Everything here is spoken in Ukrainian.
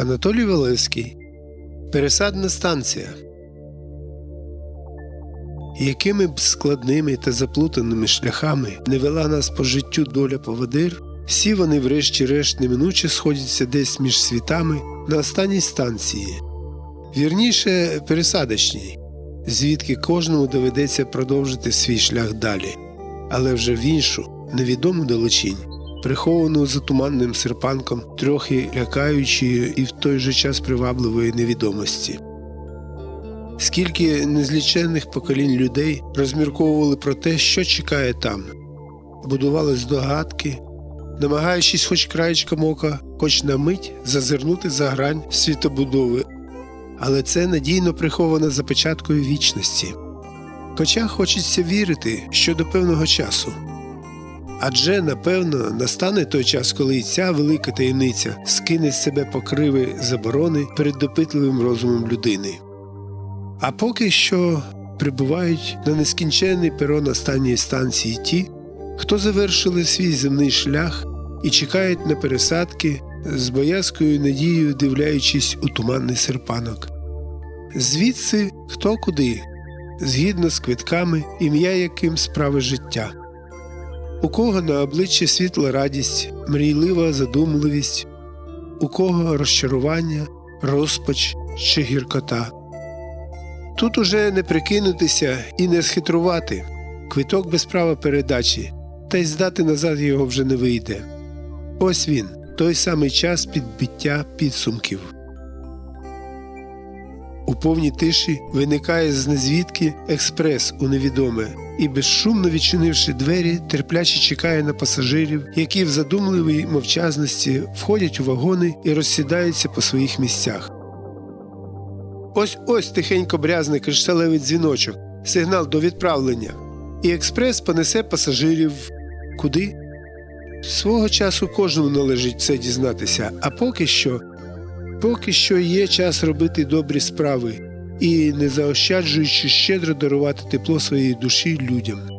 Анатолій Валевський. Пересадна станція. Якими б складними та заплутаними шляхами не вела нас по життю доля поводир, всі вони врешті-решт неминуче сходяться десь між світами на останній станції, вірніше пересадочній, звідки кожному доведеться продовжити свій шлях далі, але вже в іншу, невідому далечінь, приховану за туманним серпанком трохи лякаючої і в той же час привабливої невідомості. Скільки незліченних поколінь людей розмірковували про те, що чекає там, будували здогадки, намагаючись хоч краєчком ока, хоч на мить зазирнути за грань світобудови, але це надійно приховано за початкою вічності. Хоча хочеться вірити, що до певного часу. Адже, напевно, настане той час, коли і ця велика таємниця скине з себе покриви заборони перед допитливим розумом людини. А поки що прибувають на нескінченний перон останньої станції ті, хто завершили свій земний шлях і чекають на пересадки з боязкою надією дивляючись у туманний серпанок. Звідси хто куди, згідно з квитками, ім'я яким справи життя. У кого на обличчі світла радість, мрійлива задумливість, у кого розчарування, розпач чи гіркота. Тут уже не прикинутися і не схитрувати квиток без права передачі, та й здати назад його вже не вийде. Ось він, той самий час підбиття підсумків. У повній тиші виникає з незвідки експрес у невідоме і, безшумно відчинивши двері, терпляче чекає на пасажирів, які в задумливій мовчазності входять у вагони і розсідаються по своїх місцях. Ось ось тихенько брязне кришталевий дзвіночок, сигнал до відправлення, і експрес понесе пасажирів куди? Свого часу кожному належить це дізнатися, а поки що, поки що є час робити добрі справи і, не заощаджуючи щедро дарувати тепло своєї душі людям.